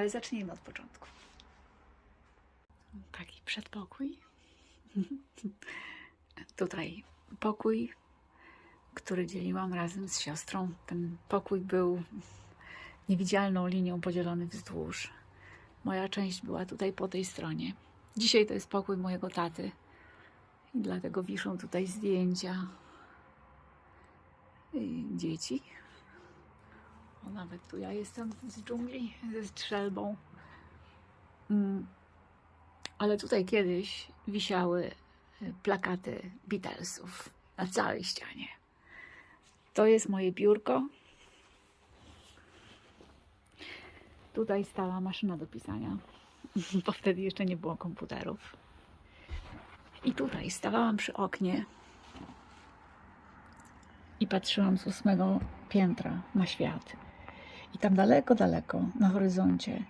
Ale zacznijmy od początku. Taki przedpokój. Tutaj pokój, który dzieliłam razem z siostrą. Ten pokój był niewidzialną linią podzielony wzdłuż. Moja część była tutaj po tej stronie. Dzisiaj to jest pokój mojego taty. I dlatego wiszą tutaj zdjęcia dzieci. O, nawet tu ja jestem z dżungli ze strzelbą. Mm. Ale tutaj kiedyś wisiały y, plakaty Beatlesów na całej ścianie. To jest moje biurko. Tutaj stała maszyna do pisania, bo wtedy jeszcze nie było komputerów. I tutaj stawałam przy oknie i patrzyłam z ósmego piętra na świat. I tam daleko, daleko na horyzoncie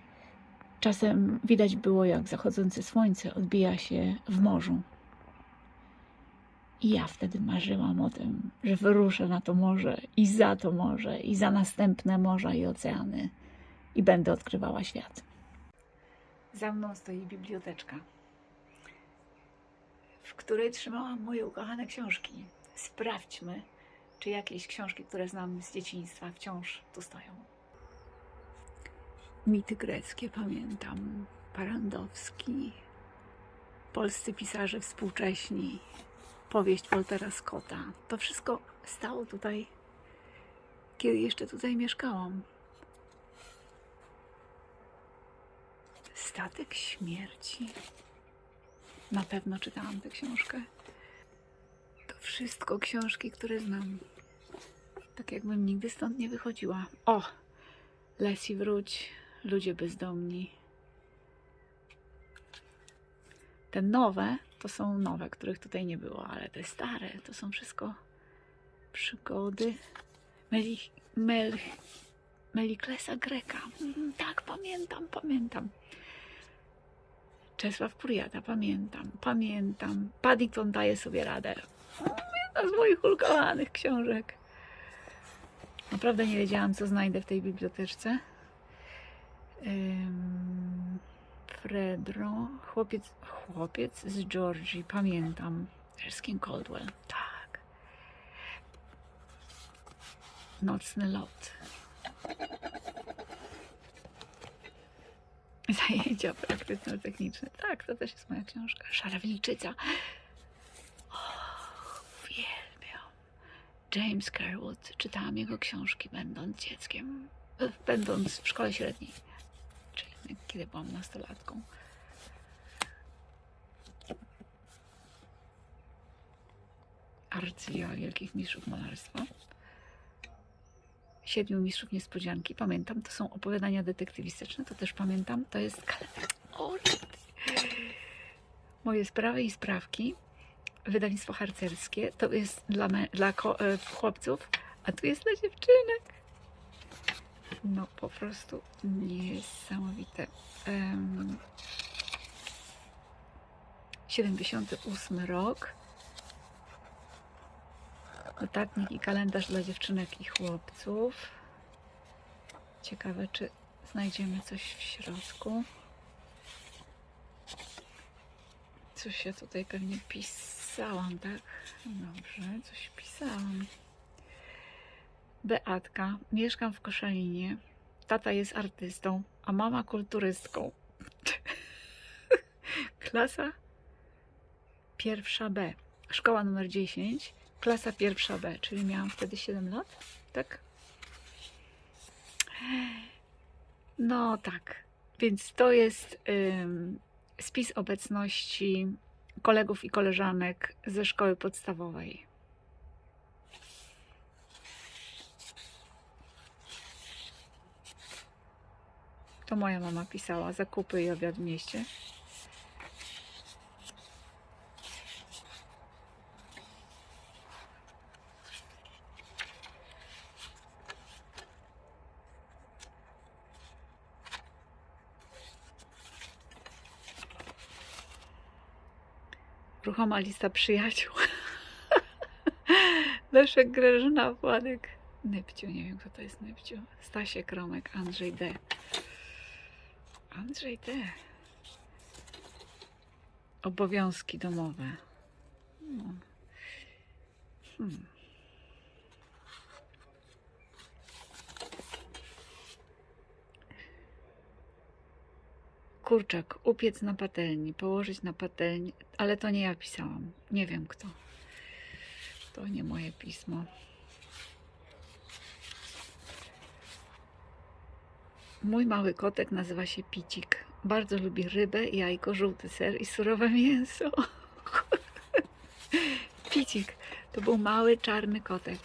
czasem widać było, jak zachodzące słońce odbija się w morzu. I ja wtedy marzyłam o tym, że wyruszę na to morze i za to morze, i za następne morza i oceany, i będę odkrywała świat. Za mną stoi biblioteczka, w której trzymałam moje ukochane książki. Sprawdźmy, czy jakieś książki, które znam z dzieciństwa, wciąż tu stoją. Mity greckie pamiętam, Parandowski, polscy pisarze współcześni, powieść Waltera Scotta. To wszystko stało tutaj, kiedy jeszcze tutaj mieszkałam. Statek śmierci. Na pewno czytałam tę książkę. To wszystko książki, które znam. Tak jakbym nigdy stąd nie wychodziła. O! Lesi wróć, ludzie bezdomni. Te nowe to są nowe, których tutaj nie było, ale te stare to są wszystko przygody Meli, Mel, Meliklesa Greka. Mhm, Tak, pamiętam, pamiętam. Czesław Kuriata, pamiętam, pamiętam. Paddington daje sobie radę. Jedna z moich ukochanych książek. Naprawdę nie wiedziałam, co znajdę w tej biblioteczce. Ym, Fredro, chłopiec, chłopiec z Georgii, pamiętam. Erskine Caldwell, tak. Nocny lot. Zajęcia praktyczno-techniczne. Tak, to też jest moja książka. Szara Wilczyca. Och, uwielbiam. James Carwood. Czytałam jego książki, będąc dzieckiem. Będąc w szkole średniej. Kiedy byłam nastolatką. Arcydzieła Wielkich Mistrzów Malarstwa. Siedmiu Mistrzów Niespodzianki. Pamiętam, to są opowiadania detektywistyczne, to też pamiętam. To jest kalendarz. O. Moje sprawy i sprawki. Wydawnictwo harcerskie. To jest dla, dla e, chłopców, a tu jest dla dziewczynek. No po prostu niesamowite. Em, 78 rok. Notatnik i kalendarz dla dziewczynek i chłopców. Ciekawe, czy znajdziemy coś w środku. Coś ja tutaj pewnie pisałam, tak? Dobrze, coś pisałam. Beatka. Mieszkam w Koszalinie. Tata jest artystą, a mama kulturystką. Klasa pierwsza B. Szkoła numer 10. Klasa pierwsza B, czyli miałam wtedy 7 lat, tak? No tak. Więc to jest ym, spis obecności kolegów i koleżanek ze szkoły podstawowej. To moja mama pisała zakupy i obiad w mieście. Ruchoma lista przyjaciół. Leszek Grażyna Władek. Nepciu, nie wiem kto to jest Nepciu. Stasiek Romek, Andrzej D. Andrzej, te obowiązki domowe. No. Hmm. Kurczak, upiec na patelni, położyć na patelni, ale to nie ja pisałam. Nie wiem kto. To nie moje pismo. Mój mały kotek nazywa się Picik. Bardzo lubi rybę, jajko, żółty ser i surowe mięso. Picik to był mały czarny kotek.